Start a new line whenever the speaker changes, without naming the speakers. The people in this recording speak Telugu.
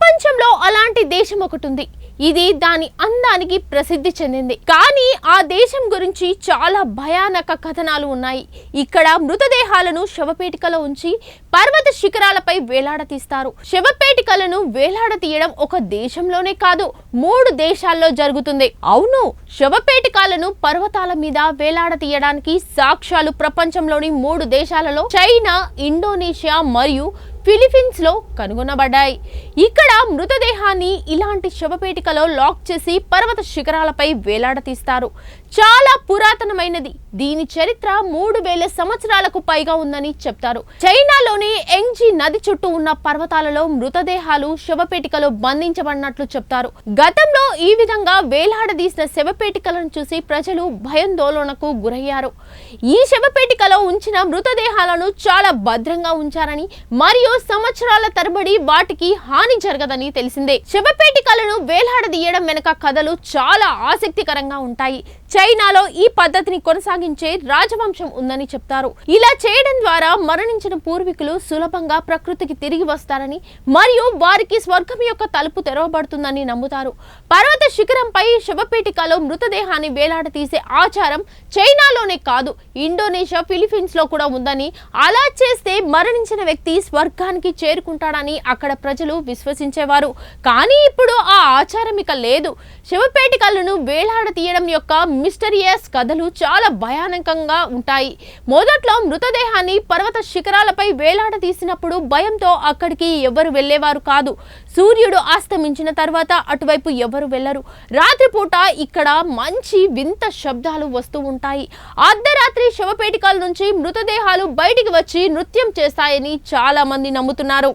Bye-bye. ప్రపంచంలో అలాంటి దేశం ఒకటి ఉంది. ఇది దాని అందానికి ప్రసిద్ధి చెందింది. కానీ ఆ దేశం గురించి చాలా భయానక కథనాలు ఉన్నాయి. ఇక్కడ మృతదేహాలను శవపేటికలో ఉంచి పర్వత శిఖరాలపై వేలాడతీస్తారు. శవపేటికలను వేలాడతీయడం ఒక దేశంలోనే కాదు మూడు దేశాల్లో జరుగుతుంది. అవును శవపేటికాలను పర్వతాల మీద వేలాడతీయడానికి సాక్ష్యాలు ప్రపంచంలోని మూడు దేశాలలో చైనా ఇండోనేషియా మరియు ఫిలిపీన్స్లో కనుగొనబడ్డాయి. ఇక్కడ మృతదేహాన్ని ఇలాంటి శవపేటికలో లాక్ చేసి పర్వత శిఖరాలపై వేలాడతీస్తారు. చాలా పురాతనమైనది. దీని చరిత్ర మూడు వేల సంవత్సరాలకు పైగా ఉందని చెప్తారు. చైనాలోని ఎంగ్జీ నది చుట్టూ ఉన్న పర్వతాలలో మృతదేహాలు శవపేటికలో బంధించబడినట్లు చెప్తారు. గతంలో ఈ విధంగా వేలాడదీసిన శవపేటికలను చూసి ప్రజలు భయాందోళనకు గురయ్యారు. ఈ శవపేటికలో ఉంచిన మృతదేహాలను చాలా భద్రంగా ఉంచారని మరియు సంవత్సరాల తరబడి వాటికి హాని జరగదని తెలిసిందే. శవపేటికలను వేలాడదీయడం వెనుక కథలు చాలా ఆసక్తికరంగా ఉంటాయి. చైనాలో ఈ పద్ధతిని కొనసాగించే రాజవంశం ఉందని చెప్తారు. ఇలా చేయడం ద్వారా మరణించిన పూర్వీకులు సులభంగా ప్రకృతికి తిరిగి వస్తారని మరియు వారికి స్వర్గం యొక్క తలుపు తెరవబడుతుందని నమ్ముతారు. పర్వత శిఖరంపై శవపేటికలో మృతదేహాన్ని వేలాడతీసే ఆచారం చైనాలోనే కాదు ఇండోనేషియా ఫిలిపీన్స్లో కూడా ఉందని అలా చేస్తే మరణించిన వ్యక్తి స్వర్గానికి చేరుకుంటాడని అక్కడ ప్రజలు విశ్వసించేవారు. కానీ ఇప్పుడు ఆ ఆచారం ఇక లేదు. శివపేటికలను వేలాడతీయడం యొక్క మిస్టరియస్ కథలు చాలా భయానకంగా ఉంటాయి. మొదట్లో మృతదేహాన్ని పర్వత శిఖరాలపై వేలాడదీసినప్పుడు భయంతో అక్కడికి ఎవరు వెళ్ళేవారు కాదు. సూర్యుడు అస్తమించిన తర్వాత అటువైపు ఎవరు వెళ్ళరు. రాత్రిపూట ఇక్కడ మంచి వింత శబ్దాలు వస్తూ ఉంటాయి. అర్ధరాత్రి శవపేటికల నుంచి మృతదేహాలు బయటికి వచ్చి నృత్యం చేస్తాయని చాలా మంది నమ్ముతున్నారు.